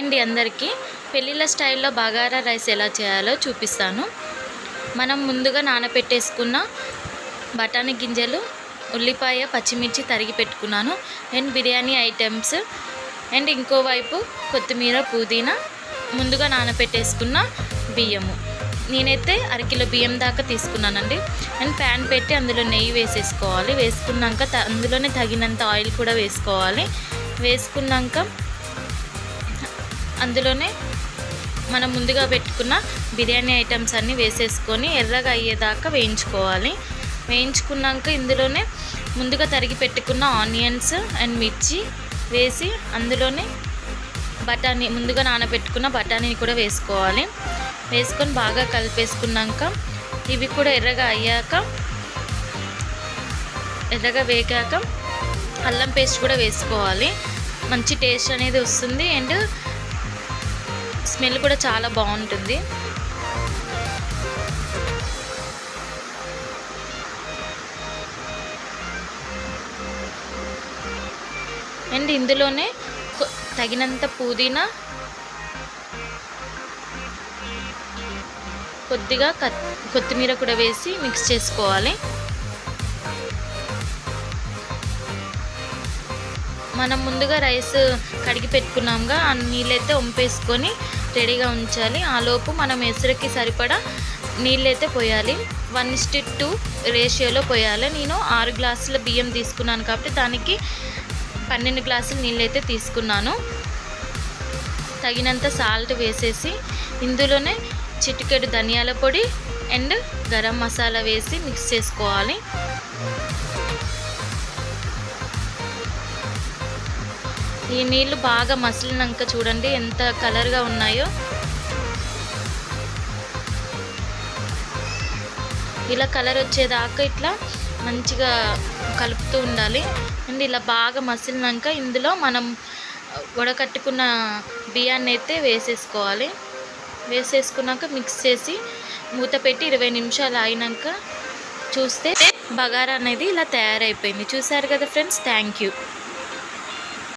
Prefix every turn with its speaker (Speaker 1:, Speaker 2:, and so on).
Speaker 1: అందరికీ. పెళ్ళిళ్ళ స్టైల్లో బగారా రైస్ ఎలా చేయాలో చూపిస్తాను. మనం ముందుగా నానబెట్టేసుకున్న బఠానీ గింజలు ఉల్లిపాయ పచ్చిమిర్చి తరిగి పెట్టుకున్నాను. And biryani items. అండ్ ఇంకోవైపు కొత్తిమీర పుదీనా ముందుగా నానబెట్టేసుకున్న బియ్యము. నేనైతే అరకిలో బియ్యం దాకా తీసుకున్నానండి. అండ్ ప్యాన్ పెట్టి అందులో నెయ్యి వేసేసుకోవాలి. వేసుకున్నాక అందులోనే తగినంత ఆయిల్ కూడా వేసుకోవాలి. వేసుకున్నాక అందులోనే మనం ముందుగా పెట్టుకున్న బిర్యానీ ఐటమ్స్ అన్నీ వేసేసుకొని ఎర్రగా అయ్యేదాకా వేయించుకోవాలి. వేయించుకున్నాక ఇందులోనే ముందుగా తరిగి పెట్టుకున్న ఆనియన్స్ అండ్ మిర్చి వేసి అందులోనే బఠానీ ముందుగా నానబెట్టుకున్న బఠానీని కూడా వేసుకోవాలి. వేసుకొని బాగా కలిపేసుకున్నాక ఇవి కూడా ఎర్రగా అయ్యాక ఎర్రగా వేగాక అల్లం పేస్ట్ కూడా వేసుకోవాలి. మంచి టేస్ట్ అనేది వస్తుంది. అండ్ స్మెల్ కూడా చాలా బాగుంటుంది. అండ్ ఇందులోనే తగినంత పుదీనా. కొద్దిగా కత్- కొత్తిమీర కూడా వేసి మిక్స్ చేసుకోవాలి. మనం ముందుగా రైస్ కడిగి పెట్టుకున్నాంగా ఆ నీళ్ళైతే వంపేసుకొని రెడీగా ఉంచాలి. ఆ లోపు మనం ఎసురుకి సరిపడా నీళ్ళైతే పోయాలి. వన్ ఇస్టి టూ రేషియోలో పోయాలి. నేను ఆరు గ్లాసుల బియ్యం తీసుకున్నాను కాబట్టి దానికి పన్నెండు గ్లాసులు నీళ్ళైతే తీసుకున్నాను. తగినంత సాల్ట్ వేసేసి ఇందులోనే చిటికెడు ధనియాల పొడి అండ్ గరం మసాలా వేసి మిక్స్ చేసుకోవాలి. ఈ నీళ్ళు బాగా మసిలినాక చూడండి ఎంత కలర్గా ఉన్నాయో. ఇలా కలర్ వచ్చేదాకా ఇట్లా మంచిగా కలుపుతూ ఉండాలి. అండ్ ఇలా బాగా మసిలినాక ఇందులో మనం వడకట్టుకున్న బియ్యాన్ని అయితే వేసేసుకోవాలి. వేసేసుకున్నాక మిక్స్ చేసి మూత పెట్టి ఇరవై నిమిషాలు అయినాక చూస్తే బగారా అనేది ఇలా తయారైపోయింది. చూసారు కదా ఫ్రెండ్స్? Thank you